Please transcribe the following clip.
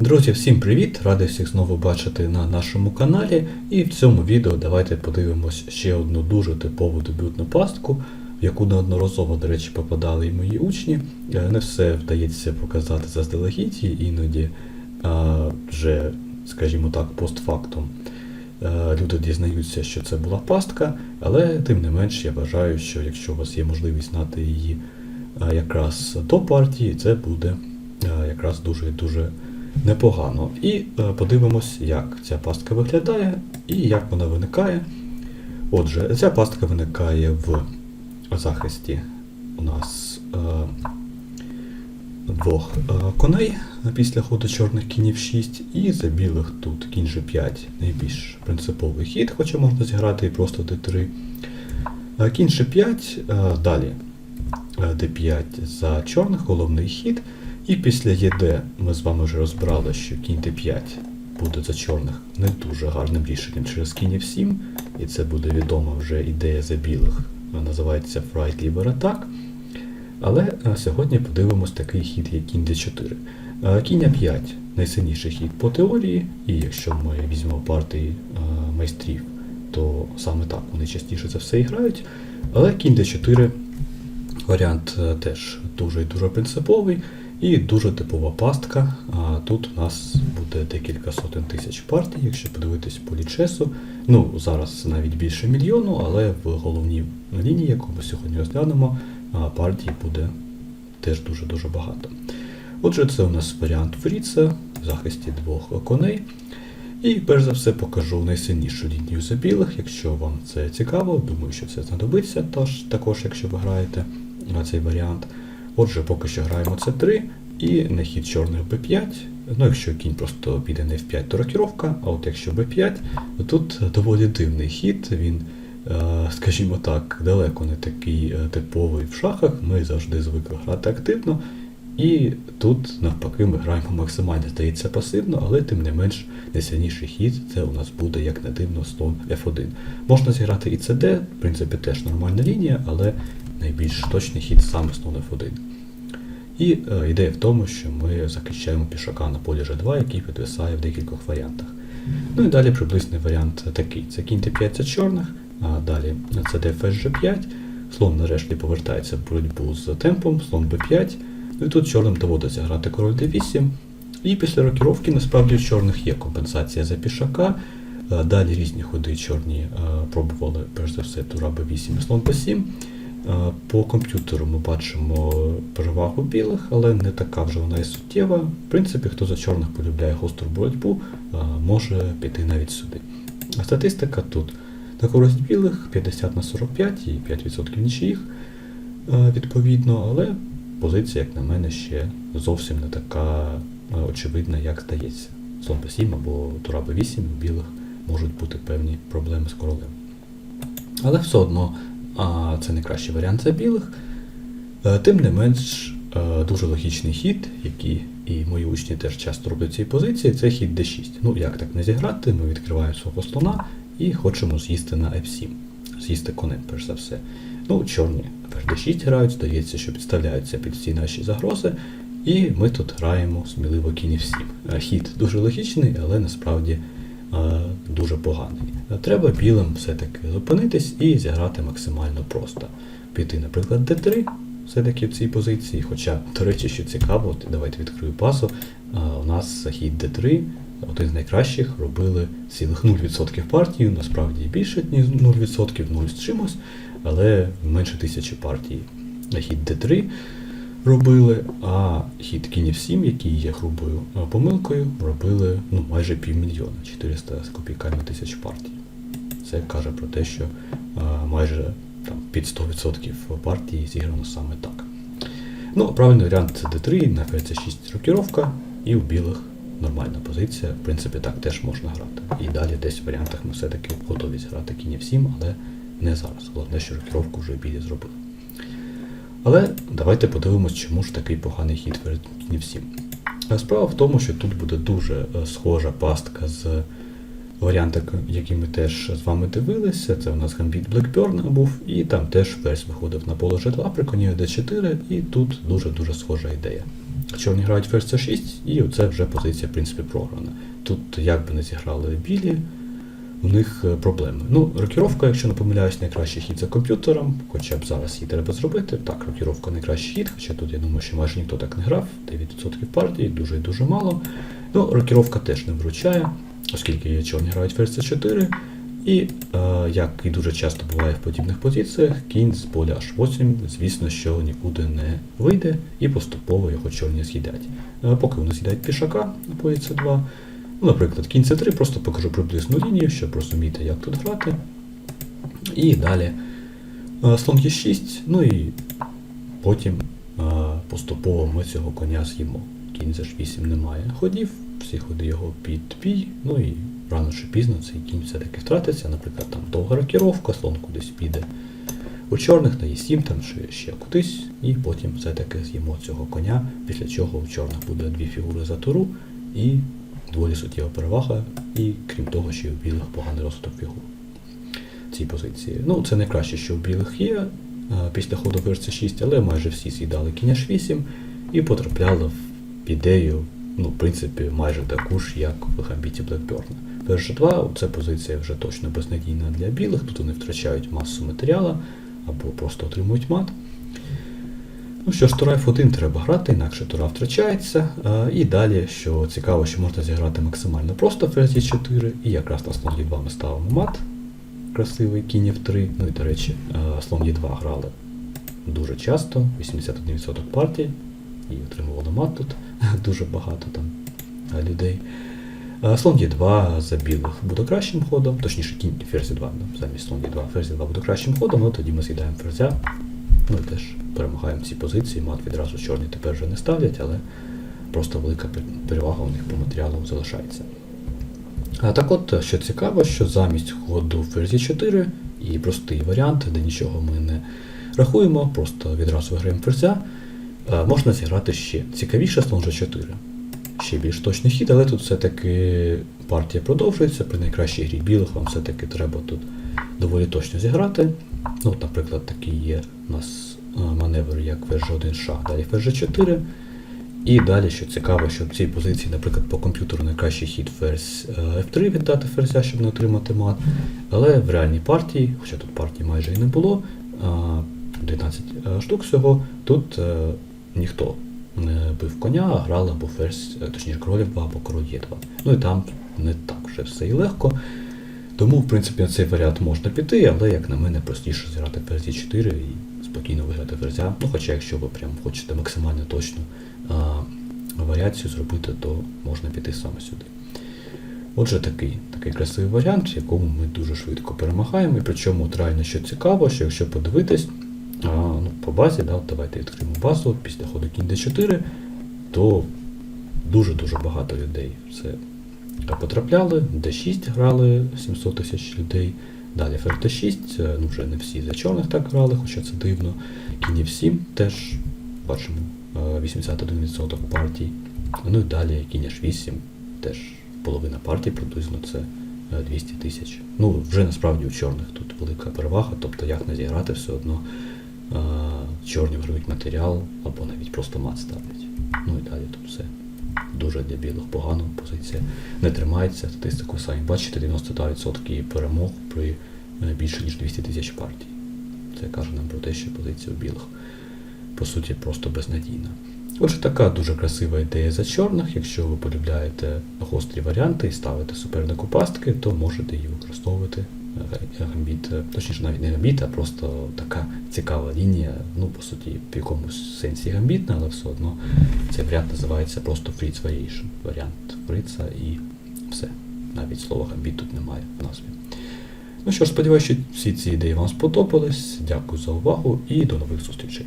Друзі, всім привіт! Радий всіх знову бачити на нашому каналі. І в цьому відео давайте подивимось ще одну дуже типову дебютну пастку, в яку неодноразово, до речі, попадали і мої учні. Е, Не все вдається показати заздалегідь, іноді а, вже, скажімо так, постфактум е, люди дізнаються, що це була пастка, але тим не менш я вважаю, що якщо у вас є можливість знати її якраз до партії, це буде якраз дуже дуже непогано. І е, подивимось, як ця пастка виглядає і як вона виникає. Отже, ця пастка виникає в захисті у нас е, двох е, коней після ходу чорних кінів 6, і за білих тут кінь G5 найбільш принциповий хід, хоча можна зіграти і просто D3. Е, Кінь G5, е, далі е, D5 за чорних, головний хід. І після ЄД ми з вами вже розбрали, що кінь d5 буде за чорних не дуже гарним рішенням через кінь f7, і це буде відома вже ідея за білих, вона називається Fright Liber Attack. Але е, сьогодні подивимось такий хід, як кінь d4. Е, Кінь a5 найсильніший хід по теорії, і якщо ми візьмемо партії е, майстрів, то саме так вони частіше за все і грають. Але кінь d4 варіант теж дуже і дуже принциповий. І дуже типова пастка. А тут у нас буде декілька сотень тисяч партій, якщо подивитись по лічесу. Ну, зараз навіть більше мільйону, але в головній лінії, яку ми сьогодні розглянемо, партій буде теж дуже-дуже багато. Отже, це у нас варіант Фріца в захисті двох коней. І перш за все покажу найсильнішу лінію за білих, якщо вам це цікаво, думаю, що це знадобиться тож, також, якщо ви граєте на цей варіант. Отже, поки що граємо c3 і на хід чорних b5. Ну, якщо кінь просто піде не в 5, то рокіровка, а от якщо b5, то тут доволі дивний хід. Він, е, скажімо так, далеко не такий е, типовий в шахах. Ми завжди звикли грати активно. І тут, навпаки, ми граємо максимально, здається, пасивно, але тим не менш найсильніший хід це у нас буде, як не дивно, слон F1. Можна зіграти і CD, в принципі, теж нормальна лінія, але найбільш точний хід саме слон F1. І е, ідея в тому, що ми захищаємо пішака на полі G2, який підвисає в декількох варіантах. Ну і далі приблизний варіант такий. Це кінь Т5 це чорних, а далі це дфс G5, слон нарешті повертається в боротьбу з темпом, слон B5. Ну і тут чорним доводиться грати король D8. І після рокіровки насправді у чорних є компенсація за пішака. Е, Далі різні ходи чорні е, пробували, перш за все, тура B8 і слон B7. Е, По комп'ютеру ми бачимо перевагу білих, але не така вже вона і суттєва. В принципі, хто за чорних полюбляє гостру боротьбу, може піти навіть сюди. Статистика тут на користь білих 50 на 45 і 5% нічиїх відповідно, але позиція, як на мене, ще зовсім не така е, очевидна, як здається. Слон Б7 або Тура Б8 у білих можуть бути певні проблеми з королем. Але все одно а, це не кращий варіант за білих. Е, Тим не менш, е, дуже логічний хід, який і мої учні теж часто роблять цій позиції, це хід d6. Ну як так не зіграти? Ми відкриваємо свого слона і хочемо з'їсти на f7. З'їсти конем, перш за все. Ну, чорні ферзь d6 грають, здається, що підставляються під всі наші загрози. І ми тут граємо сміливо кінь f7. Е, Хід дуже логічний, але насправді е, дуже поганий. Е, Треба білим все-таки зупинитись і зіграти максимально просто. Піти, наприклад, d3, все-таки в цій позиції. Хоча, до речі, що цікаво, давайте відкрию пасу. У нас хід d3, один з найкращих, робили цілих 0% партії, насправді більше, ніж 0%, 0 з чимось, але менше тисячі партій. Хід d3 робили, а хід кінів 7, який є грубою помилкою, робили ну, майже півмільйона, 400 з копійками тисяч партій. Це каже про те, що майже там, під 100% партії зіграно саме так. Ну, правильний варіант це D3, на ферзь 6 рокіровка, і у білих нормальна позиція. В принципі, так теж можна грати. І далі десь в варіантах ми все-таки готові зіграти кінь 7, але не зараз. Головне, що рокіровку вже білі зробили. Але давайте подивимось, чому ж такий поганий хід перед 7. Справа в тому, що тут буде дуже е, схожа пастка з варіанти, які ми теж з вами дивилися. Це у нас гамбіт Блекберна був, і там теж ферзь виходив на поле G2 при коні d4, і тут дуже-дуже схожа ідея. чорні грають ферзь c6, і оце вже позиція, в принципі, програна. Тут, як би не зіграли білі, у них е, проблеми. Ну, рокіровка, якщо не помиляюсь, найкращий хід за комп'ютером, хоча б зараз її треба зробити. Так, рокіровка найкращий хід, хоча тут я думаю, що майже ніхто так не грав, 9% партії, дуже і дуже мало. Ну, рокіровка теж не вручає, оскільки чорні грають ферзь c4. І е, як і дуже часто буває в подібних позиціях, кінь з поля h8, звісно, що нікуди не вийде і поступово його чорні з'їдять. Е, поки вони з'їдають пішака на полі c2. Ну, наприклад, кінь c3, просто покажу приблизну лінію, щоб розуміти, як тут грати. І далі е, слон e6, ну і потім е, поступово ми цього коня з'їмо. Кінь за h8 немає ходів, всі ходи його під бій, ну і рано чи пізно цей кінь все-таки втратиться, наприклад, там довга рокіровка, слон кудись піде у чорних на e7 там чи ще кудись, і потім все-таки з'їмо цього коня, після чого у чорних буде дві фігури за туру і доволі суттєва перевага, і крім того, ще й у білих поганий розвиток фігур цій позиції. Ну, це найкраще, що у білих є е, після ходу ферзь 6 але майже всі з'їдали кінь h8 і потрапляли в ідею, ну, в принципі, майже таку ж, як в гамбіті Блекберна. Ферзь 2 це позиція вже точно безнадійна для білих, тут вони втрачають масу матеріалу або просто отримують мат. Ну що ж, тура F1 треба грати, інакше тура втрачається. А, І далі, що цікаво, що можна зіграти максимально просто ферзь 4 і якраз на слон Е2 ми ставимо мат. Красивий кінь F3. Ну і до речі, а, слон Е2 грали дуже часто, 81% партій, і отримували мат тут дуже багато там людей. А, Слон Е2 за білих буде кращим ходом, точніше кінь ферзь 2 замість слон Е2, ферзь 2 буде кращим ходом, але тоді ми з'їдаємо ферзя. І теж перемагаємо ці позиції, мат відразу чорні тепер вже не ставлять, але просто велика перевага у них по матеріалу залишається. А так от, що цікаво, що замість ходу ферзі 4 і простий варіант, де нічого ми не рахуємо, просто відразу виграємо ферзя, можна зіграти ще цікавіше слон G4. Ще більш точний хід, але тут все-таки партія продовжується. При найкращій грі білих вам все-таки треба тут доволі точно зіграти. Ну, от, Наприклад, такий є у нас маневр, як ферзь 1 шах, далі ферзь 4 І далі, що цікаво, що в цій позиції, наприклад, по комп'ютеру найкращий хід ферзь F3 віддати ферзя, щоб не отримати мат. Але в реальній партії, хоча тут партії майже і не було, 12 штук всього, тут ніхто не бив коня, а грали або ферзь, точніше кролів 2 або король Е2. Ну і там не так вже все і легко. Тому, в принципі, на цей варіант можна піти, але, як на мене, простіше зіграти ферзі 4 і спокійно виграти ферзя. Ну, хоча, якщо ви прям хочете максимально точну а, варіацію зробити, то можна піти саме сюди. Отже, такий такий красивий варіант, в якому ми дуже швидко перемагаємо. І причому от реально що цікаво, що якщо подивитись, а, ну, по базі, да, давайте відкриємо базу, після ходу кінь d4, то дуже-дуже багато людей це потрапляли, D6 грали 700 тисяч людей. Далі ферзь 6 ну вже не всі за чорних так грали, хоча це дивно. Кінь 7 теж бачимо 81% партій. Ну і далі кінь 8 теж половина партій приблизно це 200 тисяч. Ну, вже насправді у чорних тут велика перевага, тобто як не зіграти, все одно чорні виграють матеріал або навіть просто мат ставлять. Ну і далі тут все дуже для білих погано позиція не тримається. Статистику самі бачите, 92% перемог при більше ніж 200 тисяч партій. Це каже нам про те, що позиція у білих по суті просто безнадійна. Отже, така дуже красива ідея за чорних. Якщо ви полюбляєте гострі варіанти і ставите супернику пастки, то можете її використовувати. Гамбіт, точніше навіть не гамбіт, а просто така цікава лінія, ну, по суті, в якомусь сенсі гамбітна, але все одно цей варіант називається просто Fritz Variation. Варіант Фрица і все. Навіть слова гамбіт тут немає в назві. Ну що ж, сподіваюся, що всі ці ідеї вам сподобались. Дякую за увагу і до нових зустрічей.